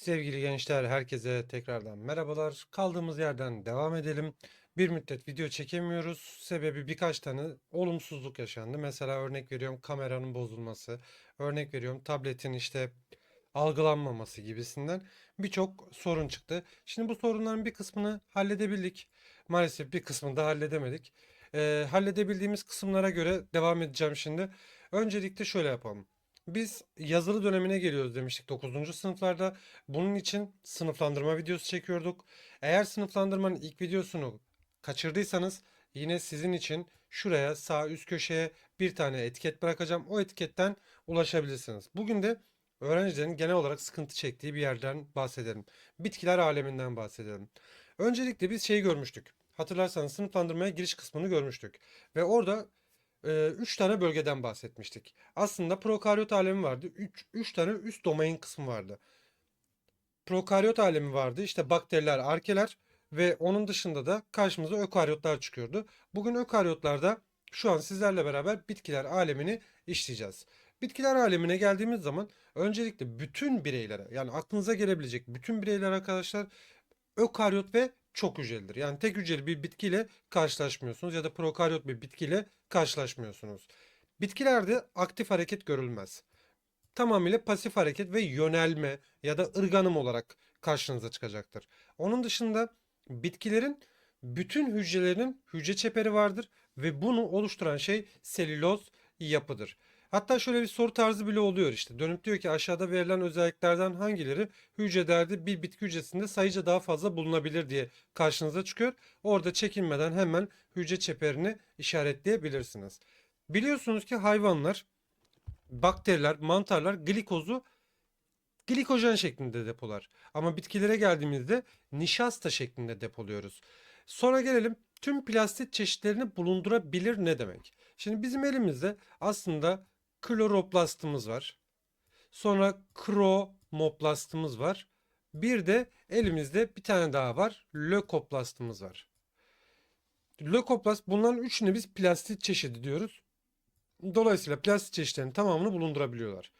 Sevgili gençler, herkese tekrardan merhabalar. Kaldığımız yerden devam edelim. Bir müddet video çekemiyoruz. Sebebi birkaç tane olumsuzluk yaşandı. Mesela örnek veriyorum kameranın bozulması, örnek veriyorum tabletin işte algılanmaması gibisinden birçok sorun çıktı. Şimdi bu sorunların bir kısmını halledebildik. Maalesef bir kısmını da halledemedik. Ee, halledebildiğimiz kısımlara göre devam edeceğim şimdi. Öncelikle şöyle yapalım. Biz yazılı dönemine geliyoruz demiştik 9. sınıflarda. Bunun için sınıflandırma videosu çekiyorduk. Eğer sınıflandırmanın ilk videosunu kaçırdıysanız yine sizin için şuraya sağ üst köşeye bir tane etiket bırakacağım. O etiketten ulaşabilirsiniz. Bugün de öğrencilerin genel olarak sıkıntı çektiği bir yerden bahsedelim. Bitkiler aleminden bahsedelim. Öncelikle biz şeyi görmüştük. Hatırlarsanız sınıflandırmaya giriş kısmını görmüştük. Ve orada 3 tane bölgeden bahsetmiştik. Aslında prokaryot alemi vardı. 3 tane üst domain kısmı vardı. Prokaryot alemi vardı. İşte bakteriler, arkeler ve onun dışında da karşımıza ökaryotlar çıkıyordu. Bugün ökaryotlarda şu an sizlerle beraber bitkiler alemini işleyeceğiz. Bitkiler alemine geldiğimiz zaman öncelikle bütün bireylere yani aklınıza gelebilecek bütün bireyler arkadaşlar ökaryot ve çok hücrelidir. Yani tek hücreli bir bitkiyle karşılaşmıyorsunuz ya da prokaryot bir bitkiyle karşılaşmıyorsunuz. Bitkilerde aktif hareket görülmez. Tamamıyla pasif hareket ve yönelme ya da ırganım olarak karşınıza çıkacaktır. Onun dışında bitkilerin bütün hücrelerinin hücre çeperi vardır ve bunu oluşturan şey selüloz yapıdır. Hatta şöyle bir soru tarzı bile oluyor işte. Dönüp diyor ki aşağıda verilen özelliklerden hangileri hücrelerde bir bitki hücresinde sayıca daha fazla bulunabilir diye karşınıza çıkıyor. Orada çekinmeden hemen hücre çeperini işaretleyebilirsiniz. Biliyorsunuz ki hayvanlar, bakteriler, mantarlar glikozu glikojen şeklinde depolar. Ama bitkilere geldiğimizde nişasta şeklinde depoluyoruz. Sonra gelelim tüm plastik çeşitlerini bulundurabilir ne demek? Şimdi bizim elimizde aslında kloroplastımız var. Sonra kromoplastımız var. Bir de elimizde bir tane daha var. Lökoplastımız var. Lökoplast bunların üçünü biz plastik çeşidi diyoruz. Dolayısıyla plastik çeşitlerinin tamamını bulundurabiliyorlar.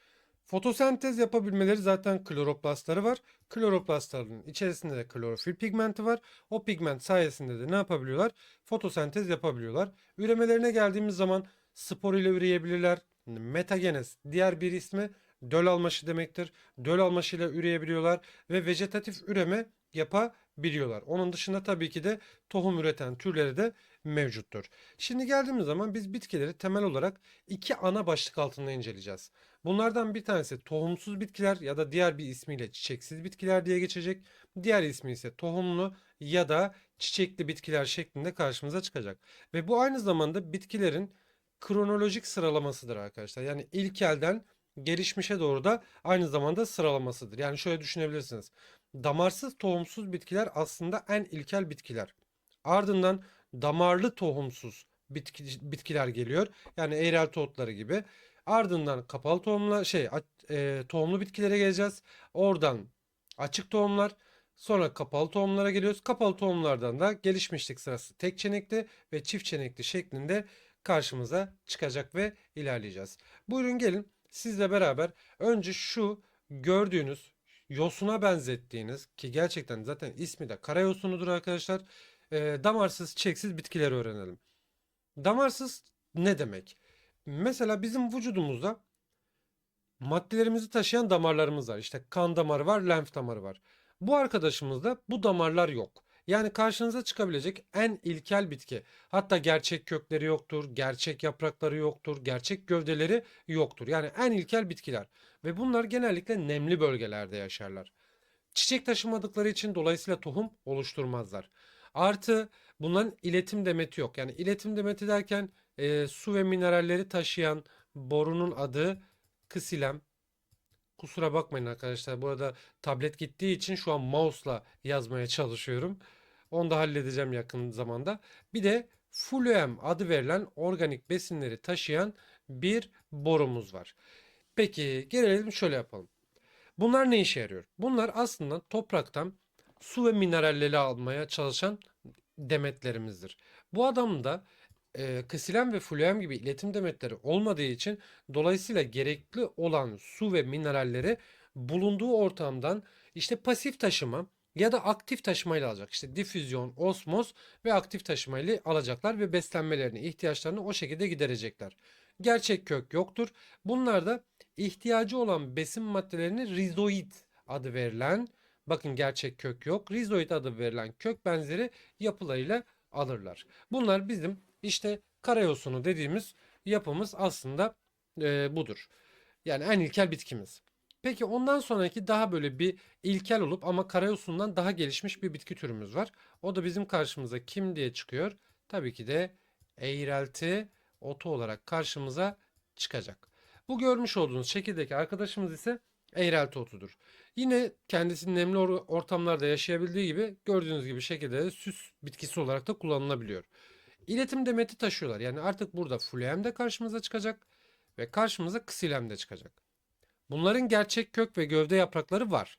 Fotosentez yapabilmeleri zaten kloroplastları var. Kloroplastların içerisinde de klorofil pigmenti var. O pigment sayesinde de ne yapabiliyorlar? Fotosentez yapabiliyorlar. Üremelerine geldiğimiz zaman spor ile üreyebilirler. Metagenes diğer bir ismi döl almaşı demektir. Döl almaşıyla üreyebiliyorlar ve vejetatif üreme yapabiliyorlar. Onun dışında tabii ki de tohum üreten türleri de mevcuttur. Şimdi geldiğimiz zaman biz bitkileri temel olarak iki ana başlık altında inceleyeceğiz. Bunlardan bir tanesi tohumsuz bitkiler ya da diğer bir ismiyle çiçeksiz bitkiler diye geçecek. Diğer ismi ise tohumlu ya da çiçekli bitkiler şeklinde karşımıza çıkacak. Ve bu aynı zamanda bitkilerin kronolojik sıralamasıdır arkadaşlar. Yani ilkelden gelişmişe doğru da aynı zamanda sıralamasıdır. Yani şöyle düşünebilirsiniz. Damarsız tohumsuz bitkiler aslında en ilkel bitkiler. Ardından damarlı tohumsuz bitki, bitkiler geliyor. Yani eğrelti otları gibi. Ardından kapalı tohumla şey e, tohumlu bitkilere geleceğiz. Oradan açık tohumlar, sonra kapalı tohumlara geliyoruz. Kapalı tohumlardan da gelişmişlik sırası tek çenekli ve çift çenekli şeklinde karşımıza çıkacak ve ilerleyeceğiz. Buyurun gelin sizle beraber önce şu gördüğünüz yosuna benzettiğiniz ki gerçekten zaten ismi de kara yosunudur arkadaşlar. E, damarsız çeksiz bitkileri öğrenelim. Damarsız ne demek? Mesela bizim vücudumuzda maddelerimizi taşıyan damarlarımız var. İşte kan damarı var, lenf damarı var. Bu arkadaşımızda bu damarlar yok. Yani karşınıza çıkabilecek en ilkel bitki. Hatta gerçek kökleri yoktur, gerçek yaprakları yoktur, gerçek gövdeleri yoktur. Yani en ilkel bitkiler. Ve bunlar genellikle nemli bölgelerde yaşarlar. Çiçek taşımadıkları için dolayısıyla tohum oluşturmazlar. Artı bunların iletim demeti yok. Yani iletim demeti derken e, su ve mineralleri taşıyan borunun adı kısilem. Kusura bakmayın arkadaşlar. Burada tablet gittiği için şu an mouse'la yazmaya çalışıyorum. Onu da halledeceğim yakın zamanda. Bir de fluem adı verilen organik besinleri taşıyan bir borumuz var. Peki gelelim şöyle yapalım. Bunlar ne işe yarıyor? Bunlar aslında topraktan su ve mineralleri almaya çalışan demetlerimizdir. Bu adam da e, ksilem ve fluem gibi iletim demetleri olmadığı için dolayısıyla gerekli olan su ve mineralleri bulunduğu ortamdan işte pasif taşıma ya da aktif taşımayla alacak. İşte difüzyon, osmoz ve aktif taşımayla alacaklar ve beslenmelerini, ihtiyaçlarını o şekilde giderecekler. Gerçek kök yoktur. Bunlar da ihtiyacı olan besin maddelerini rizoid adı verilen, bakın gerçek kök yok, rizoid adı verilen kök benzeri yapılarıyla alırlar. Bunlar bizim işte karayosunu dediğimiz yapımız aslında e, budur. Yani en ilkel bitkimiz. Peki ondan sonraki daha böyle bir ilkel olup ama karayosundan daha gelişmiş bir bitki türümüz var. O da bizim karşımıza kim diye çıkıyor? Tabii ki de eğrelti otu olarak karşımıza çıkacak. Bu görmüş olduğunuz şekildeki arkadaşımız ise eğrelti otudur. Yine kendisi nemli or- ortamlarda yaşayabildiği gibi gördüğünüz gibi şekilde de süs bitkisi olarak da kullanılabiliyor. İletim demeti taşıyorlar. Yani artık burada fluem de karşımıza çıkacak ve karşımıza ksilem de çıkacak. Bunların gerçek kök ve gövde yaprakları var.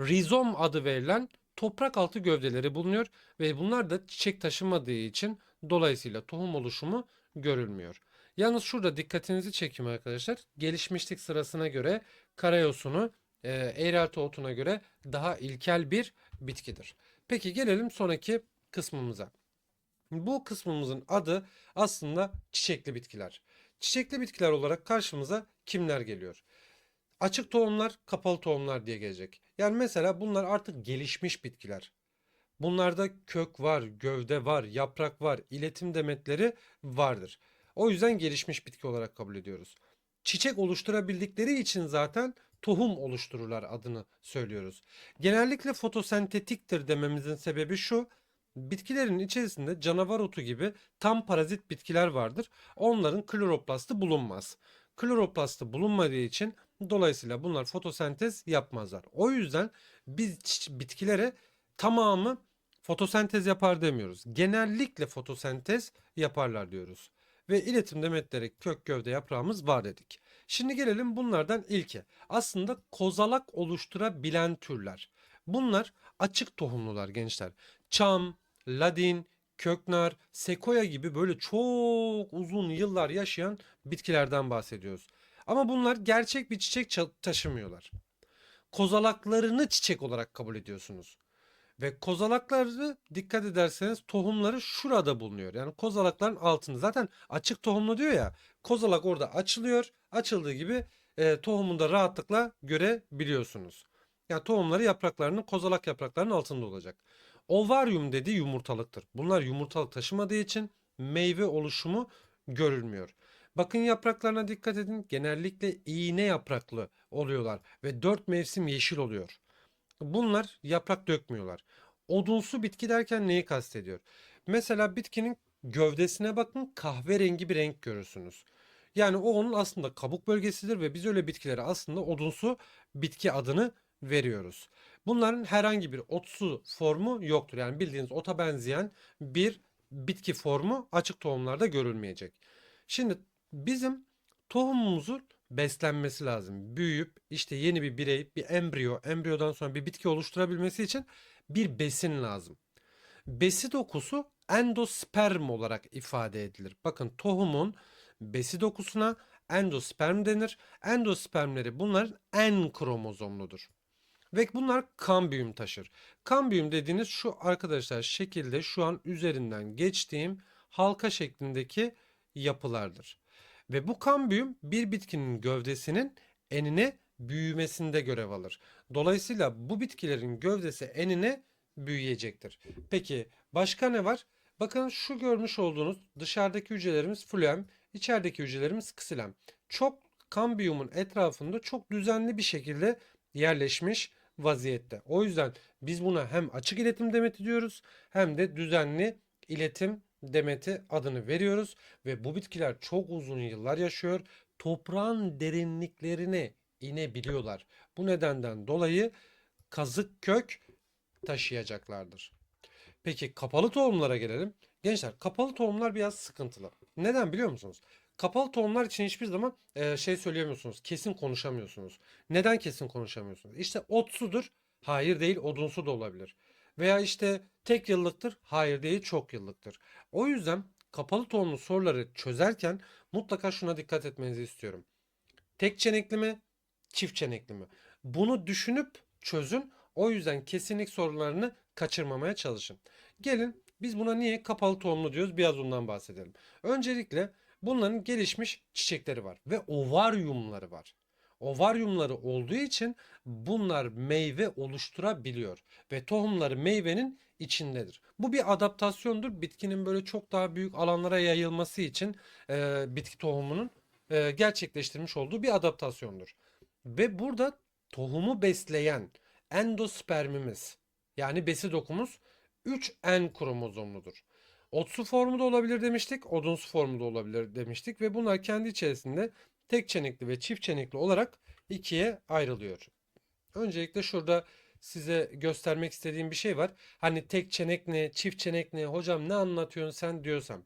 Rizom adı verilen toprak altı gövdeleri bulunuyor ve bunlar da çiçek taşımadığı için dolayısıyla tohum oluşumu görülmüyor. Yalnız şurada dikkatinizi çekeyim arkadaşlar. Gelişmişlik sırasına göre karayosunu e, eğrelti otuna göre daha ilkel bir bitkidir. Peki gelelim sonraki kısmımıza. Bu kısmımızın adı aslında çiçekli bitkiler. Çiçekli bitkiler olarak karşımıza kimler geliyor? Açık tohumlar, kapalı tohumlar diye gelecek. Yani mesela bunlar artık gelişmiş bitkiler. Bunlarda kök var, gövde var, yaprak var, iletim demetleri vardır. O yüzden gelişmiş bitki olarak kabul ediyoruz. Çiçek oluşturabildikleri için zaten tohum oluştururlar adını söylüyoruz. Genellikle fotosentetiktir dememizin sebebi şu. Bitkilerin içerisinde canavar otu gibi tam parazit bitkiler vardır. Onların kloroplastı bulunmaz. Kloroplastı bulunmadığı için dolayısıyla bunlar fotosentez yapmazlar. O yüzden biz bitkilere tamamı fotosentez yapar demiyoruz. Genellikle fotosentez yaparlar diyoruz. Ve iletim demetleri kök gövde yaprağımız var dedik. Şimdi gelelim bunlardan ilki. Aslında kozalak oluşturabilen türler. Bunlar açık tohumlular gençler. Çam, ladin, köknar, sekoya gibi böyle çok uzun yıllar yaşayan bitkilerden bahsediyoruz. Ama bunlar gerçek bir çiçek taşımıyorlar. Kozalaklarını çiçek olarak kabul ediyorsunuz. Ve kozalakları dikkat ederseniz tohumları şurada bulunuyor. Yani kozalakların altında. Zaten açık tohumlu diyor ya. Kozalak orada açılıyor. Açıldığı gibi e, tohumunu da rahatlıkla görebiliyorsunuz. Yani tohumları yapraklarının kozalak yapraklarının altında olacak. Ovaryum dediği yumurtalıktır. Bunlar yumurtalık taşımadığı için meyve oluşumu görülmüyor. Bakın yapraklarına dikkat edin. Genellikle iğne yapraklı oluyorlar ve dört mevsim yeşil oluyor. Bunlar yaprak dökmüyorlar. Odunsu bitki derken neyi kastediyor? Mesela bitkinin gövdesine bakın kahverengi bir renk görürsünüz. Yani o onun aslında kabuk bölgesidir ve biz öyle bitkilere aslında odunsu bitki adını veriyoruz. Bunların herhangi bir otsu formu yoktur. Yani bildiğiniz ota benzeyen bir bitki formu açık tohumlarda görülmeyecek. Şimdi bizim tohumumuzun beslenmesi lazım. Büyüyüp işte yeni bir birey, bir embriyo, embriyodan sonra bir bitki oluşturabilmesi için bir besin lazım. Besi dokusu endosperm olarak ifade edilir. Bakın tohumun besi dokusuna endosperm denir. Endospermleri bunların en kromozomludur. Ve bunlar kambiyum taşır. Kambiyum dediğiniz şu arkadaşlar şekilde şu an üzerinden geçtiğim halka şeklindeki yapılardır. Ve bu kambiyum bir bitkinin gövdesinin enine büyümesinde görev alır. Dolayısıyla bu bitkilerin gövdesi enine büyüyecektir. Peki başka ne var? Bakın şu görmüş olduğunuz dışarıdaki hücrelerimiz fluem, içerideki hücrelerimiz ksilem. Çok kambiyumun etrafında çok düzenli bir şekilde yerleşmiş vaziyette. O yüzden biz buna hem açık iletim demeti diyoruz hem de düzenli iletim demeti adını veriyoruz ve bu bitkiler çok uzun yıllar yaşıyor. Toprağın derinliklerine inebiliyorlar. Bu nedenden dolayı kazık kök taşıyacaklardır. Peki kapalı tohumlara gelelim. Gençler kapalı tohumlar biraz sıkıntılı. Neden biliyor musunuz? Kapalı tohumlar için hiçbir zaman e, şey söyleyemiyorsunuz. Kesin konuşamıyorsunuz. Neden kesin konuşamıyorsunuz? İşte otsudur. Hayır değil odunsu da olabilir. Veya işte tek yıllıktır. Hayır değil çok yıllıktır. O yüzden kapalı tohumlu soruları çözerken mutlaka şuna dikkat etmenizi istiyorum. Tek çenekli mi? Çift çenekli mi? Bunu düşünüp çözün. O yüzden kesinlik sorularını kaçırmamaya çalışın. Gelin biz buna niye kapalı tohumlu diyoruz biraz ondan bahsedelim. Öncelikle bunların gelişmiş çiçekleri var ve ovaryumları var. Ovaryumları olduğu için bunlar meyve oluşturabiliyor ve tohumları meyvenin içindedir. Bu bir adaptasyondur. Bitkinin böyle çok daha büyük alanlara yayılması için e, bitki tohumunun e, gerçekleştirmiş olduğu bir adaptasyondur. Ve burada tohumu besleyen endospermimiz yani besi dokumuz 3N kromozomludur. Otsu formu da olabilir demiştik, odunsu formu da olabilir demiştik ve bunlar kendi içerisinde tek çenekli ve çift çenekli olarak ikiye ayrılıyor. Öncelikle şurada size göstermek istediğim bir şey var. Hani tek çenek ne, çift çenek ne, hocam ne anlatıyorsun sen diyorsam.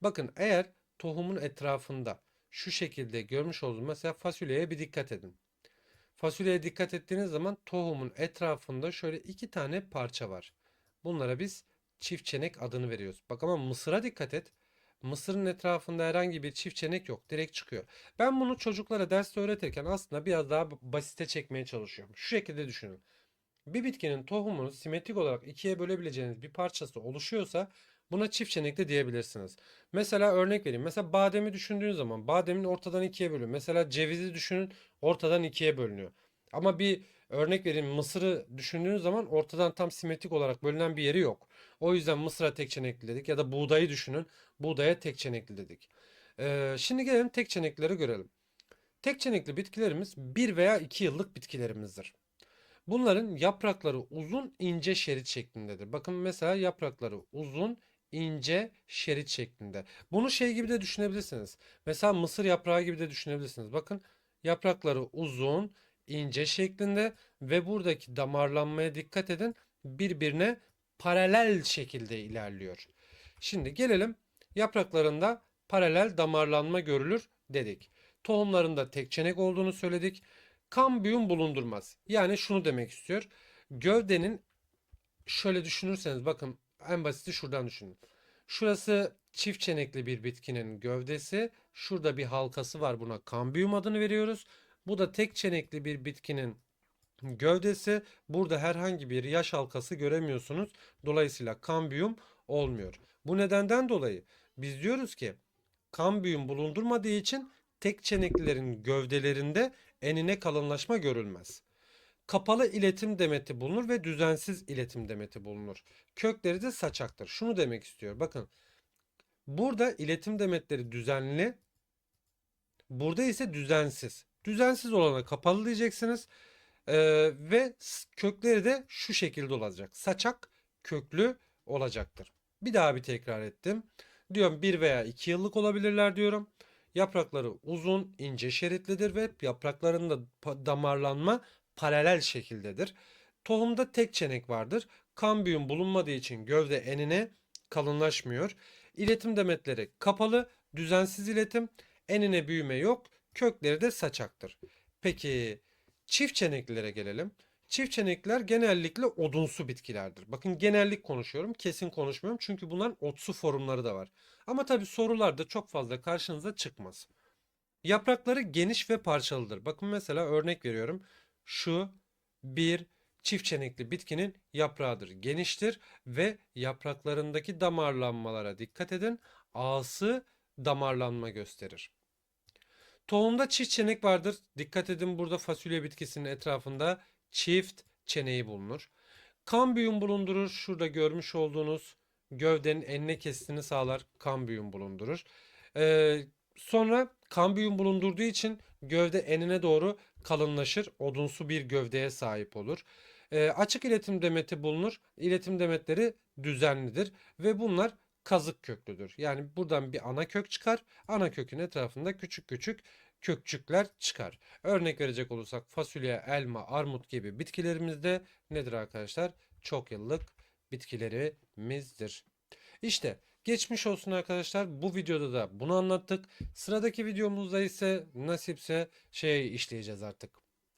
Bakın eğer tohumun etrafında şu şekilde görmüş olduğunuz mesela fasulyeye bir dikkat edin. Fasulyeye dikkat ettiğiniz zaman tohumun etrafında şöyle iki tane parça var. Bunlara biz çift çenek adını veriyoruz. Bak ama mısıra dikkat et. Mısırın etrafında herhangi bir çift çenek yok. Direkt çıkıyor. Ben bunu çocuklara derste öğretirken aslında biraz daha basite çekmeye çalışıyorum. Şu şekilde düşünün. Bir bitkinin tohumunu simetrik olarak ikiye bölebileceğiniz bir parçası oluşuyorsa buna çift çenekli diyebilirsiniz. Mesela örnek vereyim. Mesela bademi düşündüğün zaman bademin ortadan ikiye bölünüyor. Mesela cevizi düşünün ortadan ikiye bölünüyor. Ama bir örnek vereyim mısırı düşündüğünüz zaman ortadan tam simetrik olarak bölünen bir yeri yok. O yüzden mısıra tek çenekli dedik ya da buğdayı düşünün buğdaya tek çenekli dedik. Ee, şimdi gelelim tek çeneklileri görelim. Tek çenekli bitkilerimiz bir veya iki yıllık bitkilerimizdir. Bunların yaprakları uzun ince şerit şeklindedir. Bakın mesela yaprakları uzun ince şerit şeklinde. Bunu şey gibi de düşünebilirsiniz. Mesela mısır yaprağı gibi de düşünebilirsiniz. Bakın yaprakları uzun ince şeklinde ve buradaki damarlanmaya dikkat edin. Birbirine paralel şekilde ilerliyor. Şimdi gelelim yapraklarında paralel damarlanma görülür dedik. Tohumlarında tek çenek olduğunu söyledik. Kambiyum bulundurmaz. Yani şunu demek istiyor. Gövdenin şöyle düşünürseniz bakın en basiti şuradan düşünün. Şurası çift çenekli bir bitkinin gövdesi. Şurada bir halkası var buna kambiyum adını veriyoruz. Bu da tek çenekli bir bitkinin gövdesi. Burada herhangi bir yaş halkası göremiyorsunuz. Dolayısıyla kambiyum olmuyor. Bu nedenden dolayı biz diyoruz ki kambiyum bulundurmadığı için tek çeneklilerin gövdelerinde enine kalınlaşma görülmez. Kapalı iletim demeti bulunur ve düzensiz iletim demeti bulunur. Kökleri de saçaktır. Şunu demek istiyor. Bakın burada iletim demetleri düzenli. Burada ise düzensiz. Düzensiz olana kapalı diyeceksiniz. Ee, ve kökleri de şu şekilde olacak. Saçak köklü olacaktır. Bir daha bir tekrar ettim. Diyorum bir veya iki yıllık olabilirler diyorum. Yaprakları uzun, ince şeritlidir ve yapraklarında damarlanma paralel şekildedir. Tohumda tek çenek vardır. Kambiyum bulunmadığı için gövde enine kalınlaşmıyor. İletim demetleri kapalı, düzensiz iletim, enine büyüme yok, kökleri de saçaktır. Peki çift çeneklilere gelelim. Çift çenekler genellikle odunsu bitkilerdir. Bakın genellik konuşuyorum, kesin konuşmuyorum çünkü bunların otsu formları da var. Ama tabi sorularda çok fazla karşınıza çıkmaz. Yaprakları geniş ve parçalıdır. Bakın mesela örnek veriyorum. Şu bir çift çenekli bitkinin yaprağıdır. Geniştir ve yapraklarındaki damarlanmalara dikkat edin. Ağası damarlanma gösterir. Tohumda çift çenek vardır. Dikkat edin burada fasulye bitkisinin etrafında çift çeneği bulunur. Kambiyum bulundurur. Şurada görmüş olduğunuz gövdenin enine kesitini sağlar. Kambiyum bulundurur. Ee, sonra kambiyum bulundurduğu için gövde enine doğru kalınlaşır. Odunsu bir gövdeye sahip olur. Ee, açık iletim demeti bulunur. İletim demetleri düzenlidir ve bunlar kazık köklüdür. Yani buradan bir ana kök çıkar. Ana kökün etrafında küçük küçük kökçükler çıkar. Örnek verecek olursak fasulye, elma, armut gibi bitkilerimizde nedir arkadaşlar? Çok yıllık bitkilerimizdir. İşte geçmiş olsun arkadaşlar. Bu videoda da bunu anlattık. Sıradaki videomuzda ise nasipse şey işleyeceğiz artık.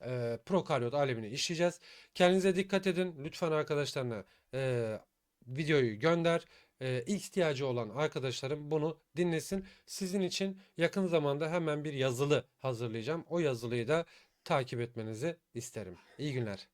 Ee, prokaryot alemini işleyeceğiz. Kendinize dikkat edin. Lütfen arkadaşlarına e, videoyu gönder e, ihtiyacı olan arkadaşlarım bunu dinlesin. Sizin için yakın zamanda hemen bir yazılı hazırlayacağım. O yazılıyı da takip etmenizi isterim. İyi günler.